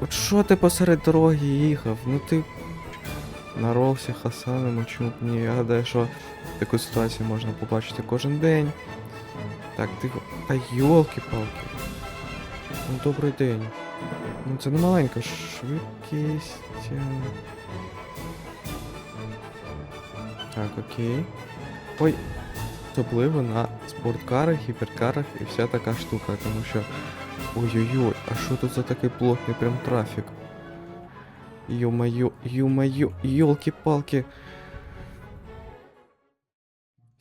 От що ти посеред дороги їхав? Ну ти наровся Хасаном, чому б ні. Я гадаю, що таку ситуацію можна побачити кожен день. Так, тихо. Та йолки-палки. Ну добрий день. Ну це не маленька швидкість. Так, окей. Ой. Особливо на спорткарах, гіперкарах і вся така штука, тому що. Ой-ой-ой, а що тут за такий плотний прям трафік? Ё-моё, ё-моё, ёлки-палки.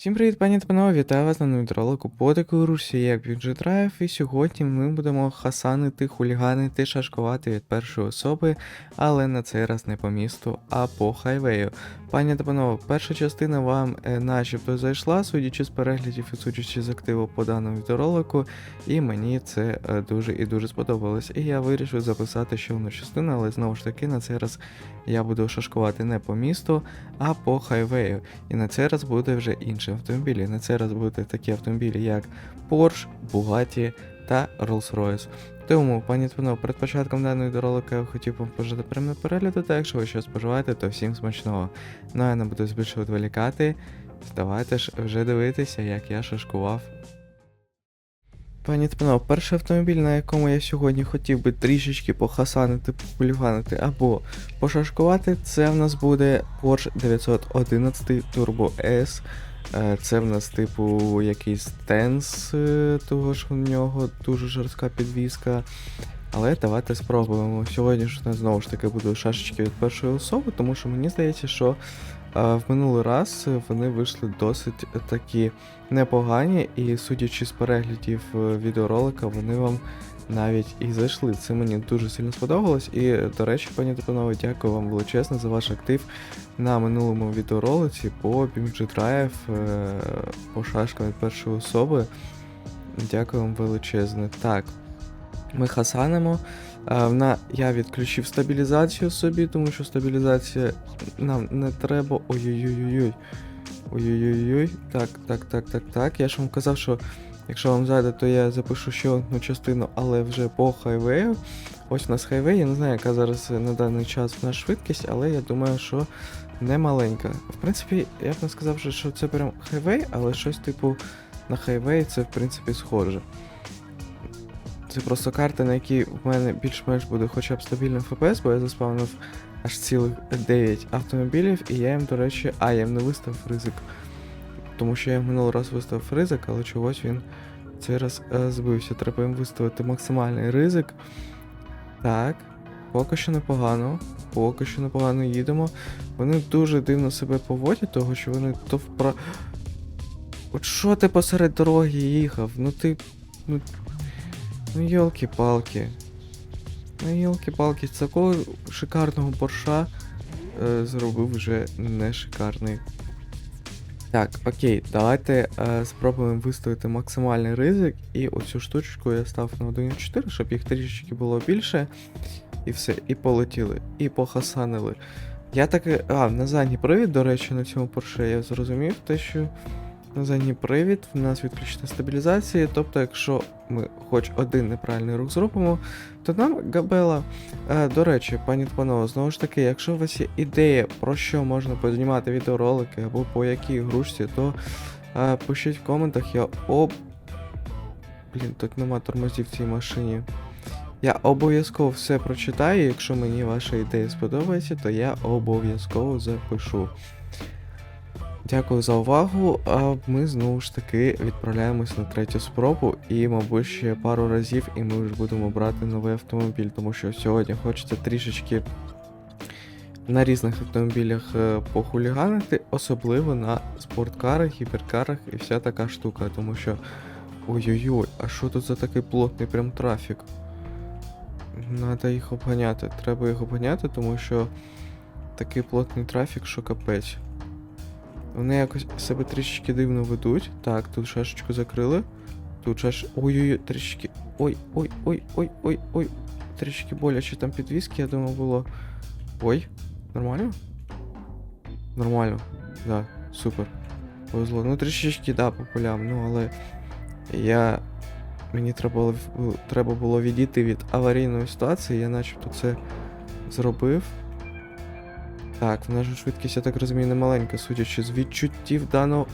Всім привіт, пані та панове, вітаю вас на новій ролику по такій русі, як Бюджет Драйв, і сьогодні ми будемо хасанити, хуліганити, шашкувати від першої особи, але на цей раз не по місту, а по хайвею. Пані та панове, перша частина вам е, начебто зайшла, судячи з переглядів і судячи з активу по даному відеоролику, і мені це е, дуже і дуже сподобалось. І я вирішив записати ще одну частину, але знову ж таки на цей раз я буду шашкувати не по місту, а по хайвею. І на цей раз буде вже інші автомобілі. На цей раз будуть такі автомобілі, як Porsche, Bugatti та Rolls-Royce. Тому, пані панове, перед початком даної відеоролика я хотів вам пожати приємного перегляду, та якщо ви щось споживаєте, то всім смачного. Ну а я не буду більше відволікати. Давайте ж вже дивитися, як я шашкував. Пані та перший автомобіль, на якому я сьогодні хотів би трішечки похасанити, популюванити або пошашкувати, це в нас буде Porsche 911 Turbo S. Е, Це в нас, типу, якийсь тенс, е, того ж у нього дуже жорстка підвізка. Але давайте спробуємо. Сьогодні ж знову ж таки будуть шашечки від першої особи, тому що мені здається, що в минулий раз вони вийшли досить такі непогані, і судячи з переглядів е, відеоролика, вони вам навіть і зайшли. Це мені дуже сильно сподобалось. І, до речі, пані та дякую вам величезно за ваш актив на минулому відеоролиці по Drive, е, по шашкам від першої особи. Дякую вам величезне. Так, ми хасанимо. Е, на, я відключив стабілізацію собі, тому що стабілізація нам не треба. Ой-ой-ой-ой. Ой-ой-ой. Так, так, так, так, так. Я ж вам казав, що якщо вам зайде, то я запишу ще одну частину, але вже по хайвею. Ось у нас хайвей, я не знаю, яка зараз на даний час в нас швидкість, але я думаю, що не маленька. В принципі, я б не сказав, що це прям хайвей, але щось типу на хайвей це в принципі схоже. Це просто карта, на якій в мене більш-менш буде хоча б стабільний FPS, бо я заспавнив аж цілих 9 автомобілів, і я їм, до речі, а, я їм не виставив ризик. Тому що я минулий раз виставив ризик, але чогось він цей раз е, збився. Треба їм виставити максимальний ризик. Так, поки що непогано. Поки що непогано їдемо. Вони дуже дивно себе поводять, того що вони то впра. От що ти посеред дороги їхав? Ну ти. Ну. Ну йолки-палки. Ну йолки-палки, з такого шикарного борша е, зробив вже не шикарний. Так, окей, давайте е, спробуємо виставити максимальний ризик, і оцю штучку я став на 1.4, щоб їх трішечки було більше. І все, і полетіли, і похасанили. Я таки. А, на задній привід, до речі, на цьому Porsche я зрозумів те, що на задній привід в нас відключена стабілізація. Тобто, якщо ми хоч один неправильний рух зробимо, то нам габела. Е, до речі, пані панове, знову ж таки, якщо у вас є ідея, про що можна познімати відеоролики або по якій грушці, то е, пишіть в коментах, я об. Блін, тут нема тормозів в цій машині. Я обов'язково все прочитаю, якщо мені ваша ідея сподобається, то я обов'язково запишу. Дякую за увагу. А ми знову ж таки відправляємось на третю спробу, і, мабуть, ще пару разів, і ми вже будемо брати новий автомобіль, тому що сьогодні хочеться трішечки на різних автомобілях е, похуліганити, особливо на спорткарах, гіперкарах і вся така штука, тому що. Ой-ой-ой, а що тут за такий плотний прям трафік? Надо їх обганяти. Треба їх обганяти, тому що такий плотний трафік, що капець. Вони якось себе трішечки дивно ведуть. Так, тут шашечку закрили. Тут шаш. Ой-ой-ой, трішечки. Ой, ой, ой, ой, ой, ой. Трішечки боляче там підвіски, я думав, було. Ой, нормально? Нормально. Да, супер. Повезло. Ну, трішечки, да, по полям, ну але. Я Мені треба було, треба було відійти від аварійної ситуації, я начебто це зробив. Так, в нас же швидкість, я так розумію, не маленька, судячи з відчуттів даного.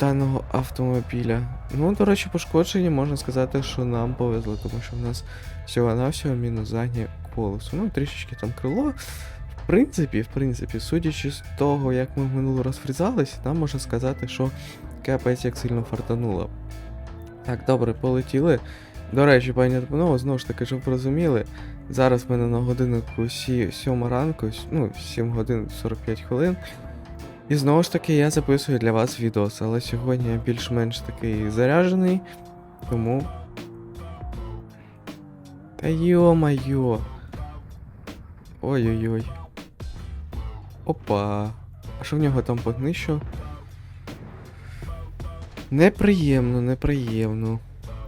Даного автомобіля. Ну, до речі, пошкоджені можна сказати, що нам повезло, тому що в нас всього-навсього мінус заднє колесо. Ну, трішечки там крило. В принципі, в принципі, судячи з того, як ми в минулий раз врізались, нам можна сказати, що капець як сильно фартануло. Так, добре, полетіли. До речі, пані Топанова, знову ж таки, щоб розуміли, зараз в мене на годиннику сі- 7 ранку, ну, 7 годин 45 хвилин. І знову ж таки я записую для вас відос, але сьогодні я більш-менш такий заряджений, тому. Та йо-майо. Ой-ой-ой. Опа. А що в нього там поднищу? Неприємно, неприємно.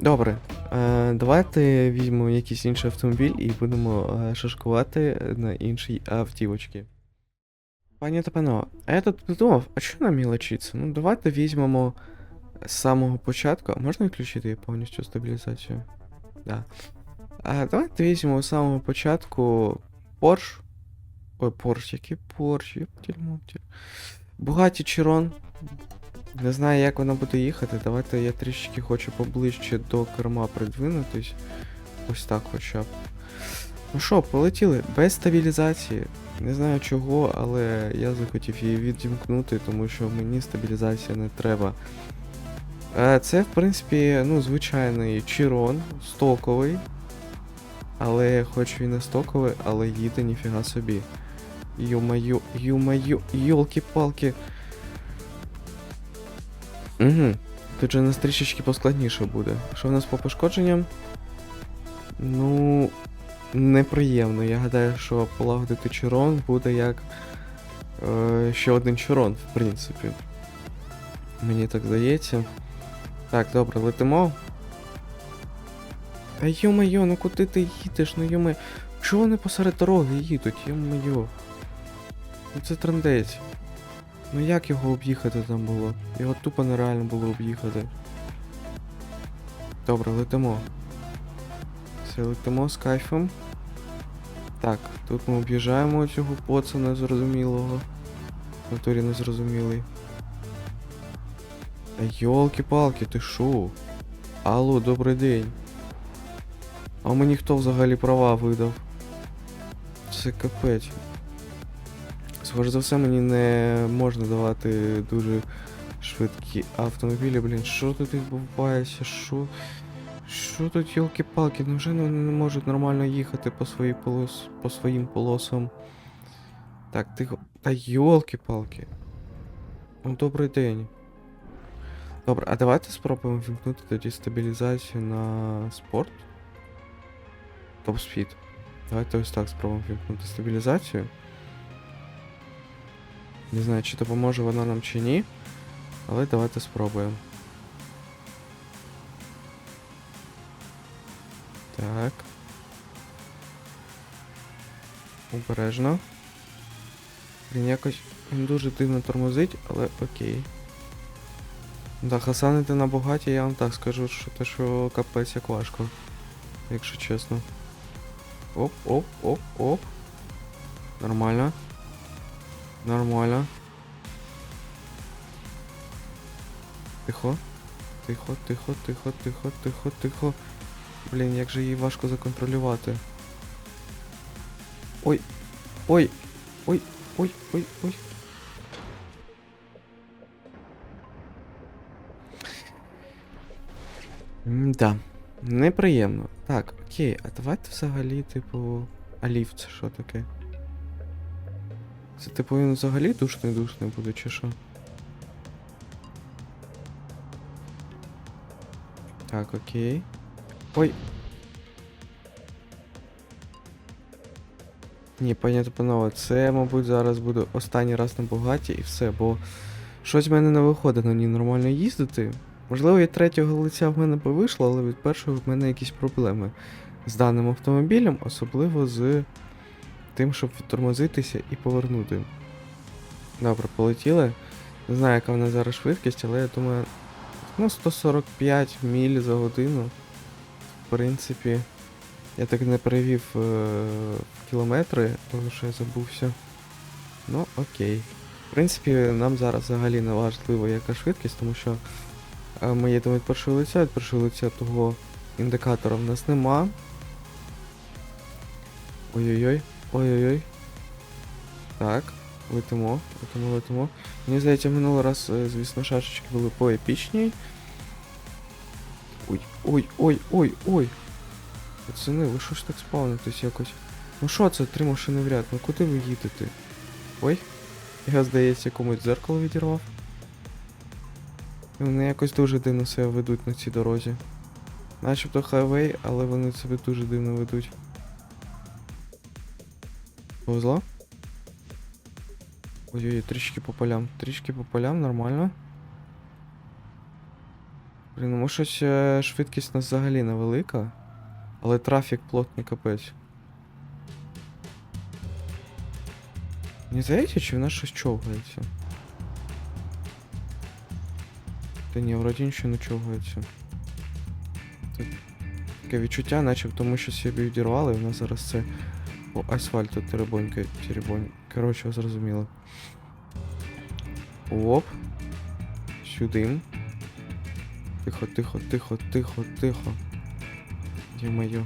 Добре. Е, давайте візьмемо якийсь інший автомобіль і будемо е, шашкувати на іншій автівочці. Пані та панове, а я тут подумав, а що нам мілочиться? Ну давайте візьмемо з самого початку. Можна відключити повністю стабілізацію? Да. А давайте візьмемо з самого початку Porsche. Ой, Porsche, який Porsche. Bugatti Chiron. Не знаю, як вона буде їхати. Давайте я трішки хочу поближче до керма придвинутись. Ось так хоча б. Ну що, полетіли без стабілізації. Не знаю чого, але я захотів її відімкнути, тому що мені стабілізація не треба. Е, Це, в принципі, ну, звичайний Чирон, стоковий. Але хоч він і стоковий, але їде ніфіга собі. Ю-маю, ю-маю, йолки-палки. Угу. Тут же у нас трішечки поскладніше буде. Що в нас по пошкодженням? Ну. Неприємно. Я гадаю, що полагодити чурон буде як е, ще один чурон, в принципі. Мені так здається. Так, добре, летимо. Та йо-моє, ну куди ти їдеш? Ну йо Чого вони посеред дороги їдуть? Йо-моє. Ну це трендець. Ну як його об'їхати там було? Його тупо нереально було об'їхати. Добре, летимо. Все, летимо з кайфом. Так, тут ми об'їжджаємо цього поца незрозумілого. В натурі незрозумілий. Йолки-палки, ти шо? Алло, добрий день. А мені хто взагалі права видав? Це капець. Схоже за все, мені не можна давати дуже швидкі автомобілі. Блін, що тут відбувається? Що? Що тут йолки-палки? Невже вони не можуть нормально їхати по, свої полос... по своїм полосам? Так, тихо. Та йолки-палки. Ну, добрий день. Добре, а давайте спробуємо вімкнути тоді стабілізацію на спорт. Топ спід. Давайте ось так спробуємо вімкнути стабілізацію. Не знаю, чи допоможе вона нам чи ні. Але давайте спробуємо. Так. Обережно. Він якось дуже дивно тормозить, але окей. Да, хасанити на богаті, я вам так скажу, що те, що капець як важко. Якщо чесно. Оп, оп, оп, оп. Нормально. Нормально. Тихо. Тихо, тихо, тихо, тихо, тихо, тихо. Блін, як же її важко законтролювати. Ой. Ой. Ой, ой, ой, ой. Да. Неприємно. Так, окей, а давайте взагалі, типу. А ліфт це що таке? Це типу він взагалі душний душний буде, чи що? Так, окей. Ой. Ні, пані панове, це, мабуть, зараз буде останній раз на богаті і все, бо щось в мене не виходить на ній нормально їздити. Можливо, від третього лиця в мене би вийшло, але від першого в мене якісь проблеми з даним автомобілем, особливо з тим, щоб відтормозитися і повернути. Добре, полетіли. Не знаю, яка в нас зараз швидкість, але я думаю. Ну, 145 міль за годину. В принципі, я так не перевів е, кілометри, тому що я забувся. Ну, окей. В принципі, нам зараз взагалі не важливо, яка швидкість, тому що е, ми їдемо від першого лиця, від першого лиця того індикатора в нас нема. Ой-ой-ой, ой-ой-ой. Так, летимо, летимо, летимо. Мені здається, минулий раз, е, звісно, шашечки були поепічні. Ой, ой, ой, ой, ой. Пацани, ви що ж так спавнитесь якось? Ну що це, три машини в ряд? Ну куди ви їдете? Ой, я здається, комусь дзеркало відірвав. І Вони якось дуже дивно себе ведуть на цій дорозі. Начебто хайвей, але вони себе дуже дивно ведуть. Повезло? Ой-ой, трішки по полям. Трішки по полям, нормально. Блін, ну щось е, швидкість у нас взагалі невелика. Але трафік плотний капець. Не здається, чи в нас щось човгається? Та ні, вроді нічого не човгається. Таке відчуття, начебто ми щось собі відірвали, і в нас зараз це по асфальту теребонька, теребонь. Коротше, ви зрозуміли. Оп. Сюди. Тихо, тихо, тихо, тихо, тихо. Ё-моё.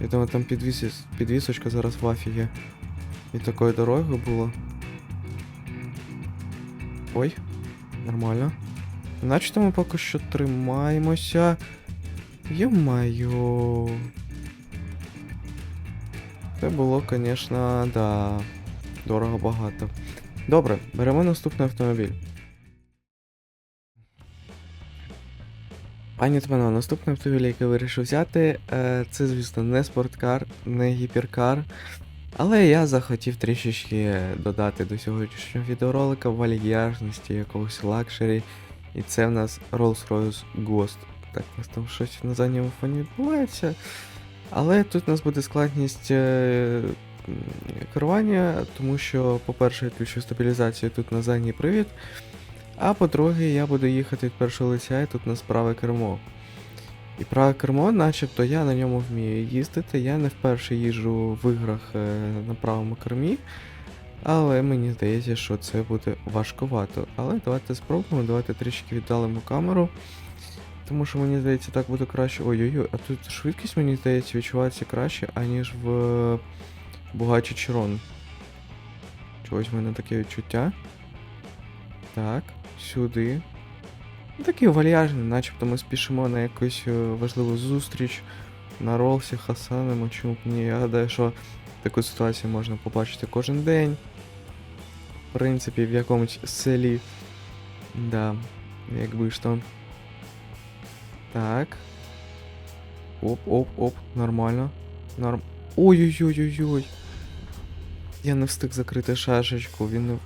Я думаю, там підвіс... підвісочка зараз в афігі. І такою дорогою було. Ой, нормально. Наче ми поки що тримаємося. Ё-моё. Це було, звісно, да. Дорого багато. Добре, беремо наступний автомобіль. Пані Тмано, наступний автомобіль, який вирішив взяти, е, це, звісно, не спорткар, не гіперкар. Але я захотів трішечки додати до сьогоднішнього відеоролика вальяжності якогось лакшері. І це в нас Rolls-Royce Ghost. Так, у нас там щось на задньому фоні відбувається. Але тут у нас буде складність е, керування, тому що, по-перше, я включу стабілізацію тут на задній привід. А по-друге, я буду їхати від першого лиця, і тут у нас праве кермо. І праве кермо, начебто я на ньому вмію їздити. Я не вперше їжджу в іграх е, на правому кермі. Але мені здається, що це буде важкувато. Але давайте спробуємо, давайте трішки віддалимо камеру. Тому що мені здається, так буде краще. Ой-ой-ой, а тут швидкість, мені здається, відчувається краще, аніж в Бугаті Чирон. Чогось в мене таке відчуття. Так, сюди. Ну, Такий вальяжний, начебто ми спішимо на якусь е, важливу зустріч на Ролсі, Хасанимо, чому б ні. Я гадаю, що таку ситуацію можна побачити кожен день. В принципі, в якомусь селі. Да, якби то. Так. Оп-оп-оп, нормально. Норм. Ой-ой-ой-ой-ой. Я не встиг закрити шашечку, він не-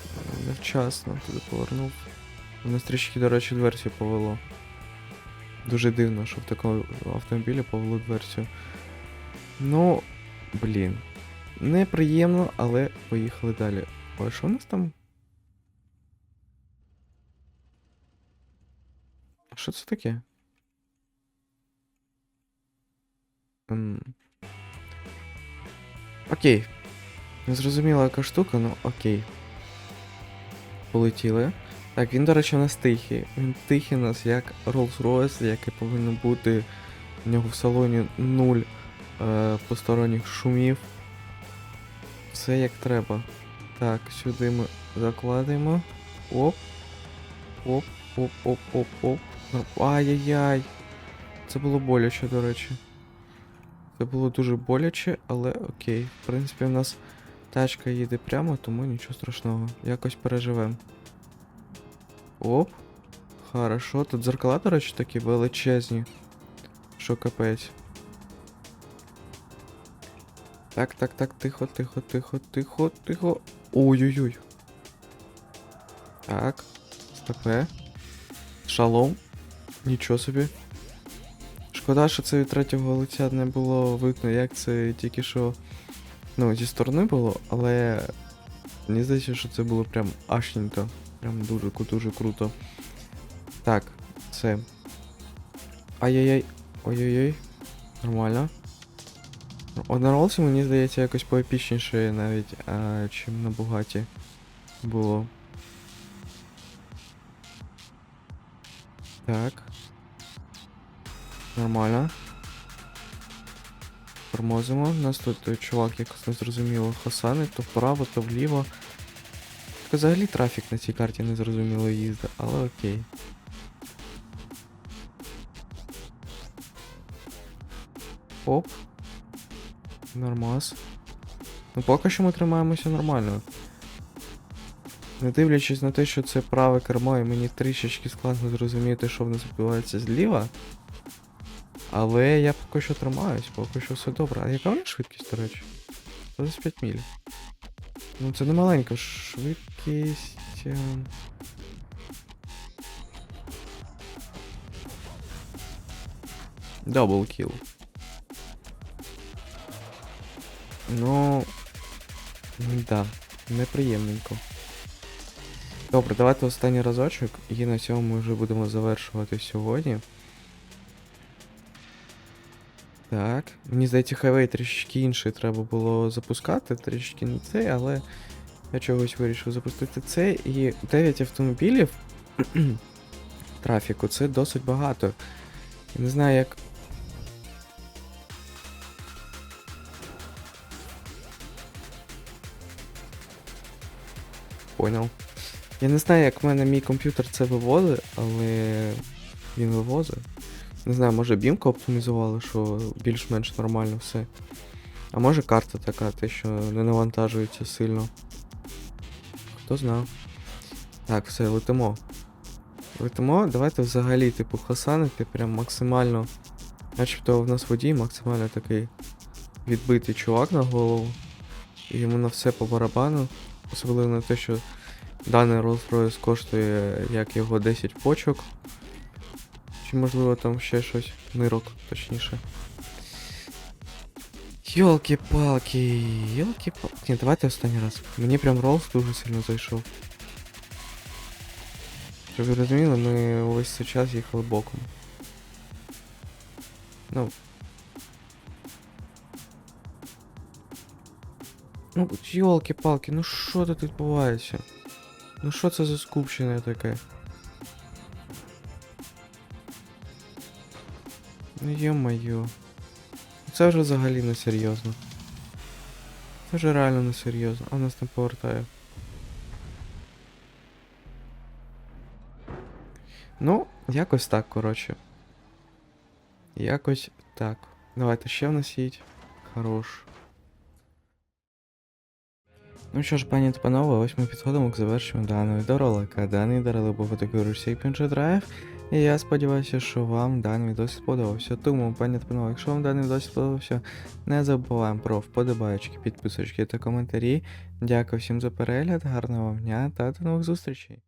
невчасно туди повернув. Мене трішки, до речі, дверцю повело. Дуже дивно, що в такому автомобілі повело дверцю. Ну, блін. Неприємно, але поїхали далі. Ой, що у нас там? Що це таке? Окей. Не зрозуміла, яка штука, ну окей. Полетіли. Так, він, до речі, у нас тихий. Він тихий у нас як Rolls-Royce, як і повинно бути. У нього в салоні нуль е, посторонніх шумів. Все як треба. Так, сюди ми закладемо. Оп. Оп, оп, оп, оп, оп. Ай-яй-яй. Це було боляче, до речі. Це було дуже боляче, але окей. В принципі, у нас тачка їде прямо, тому нічого страшного. Якось переживемо. Оп. Хорошо. Тут зеркала, до речі, такі величезні. Що капець. Так, так, так, тихо, тихо, тихо, тихо, тихо. Ой-ой-ой. Так. Стопе. Шалом. Нічого собі. Шкода, що це від третього лиця не було видно, як це тільки що. Ну, зі сторони було, але мені здається, що це було прям ашненько. Прям дуже дуже круто. Так, все. Ай-яй-яй. Ой-ой-ой. Нормально. О, на мені здається, якось поепічніше навіть, а, чим на Бугаті було. Так. Нормально. Тормозимо. У нас тут е, чувак якось незрозуміло хасани, то вправо, то вліво. Так взагалі трафік на цій карті незрозуміло їздить, але окей. Оп. Нормас. Ну поки що ми тримаємося нормально. Не дивлячись на те, що це праве кермо, і мені трішечки складно зрозуміти, що в нас відбувається зліва. Але я поки що тримаюсь, поки що все добре. А яка в нас швидкість, до речі? 25 міль. Ну це не маленька швидкість. ем. Даблкіл. Ну. Да, неприємненько. Добре, давайте останній разочок, і на цьому ми вже будемо завершувати сьогодні. Так. Мені здається, хайвей трішечки інший треба було запускати, трішечки не цей, але я чогось вирішив запустити цей. І 9 автомобілів трафіку це досить багато. Я не знаю, як. Понял. Я не знаю, як в мене мій комп'ютер це виводить, але він вивозить. Не знаю, може бімку оптимізували, що більш-менш нормально все. А може карта така, те, що не навантажується сильно. Хто знав. Так, все, летимо. Летимо, давайте взагалі, типу, хасанити прям максимально. Начебто в нас водій максимально такий відбитий чувак на голову. І йому на все по барабану. Особливо на те, що даний Rolls-Royce коштує як його 10 почок. Чи можливо там ще щось, нирок, точніше. Йолки-палки, йолки-палки. Ні, давайте останній раз. Мені прям Rolls дуже сильно зайшов. Щоб ви розуміли, ми увесь цей час їхали боком. Ну. Ну, йолки-палки, ну що тут відбувається? Ну що це за скупчення таке? Ну ё-моё. Це вже взагалі не серйозно. Це вже реально не серйозно. А нас не повертає. Ну, якось так, коротше. Якось так. Давайте ще в нас їдь. Хорош. Ну що ж, пані та панове, ось ми підходимо к завершенню даного відеоролика. Даний відеоролик був категорії Сейпінджа Drive. І я сподіваюся, що вам даний відос сподобався. Тому, пані панове, якщо вам даний відос сподобався, не забуваємо про вподобайки, підписочки та коментарі. Дякую всім за перегляд, гарного вам дня та до нових зустрічей.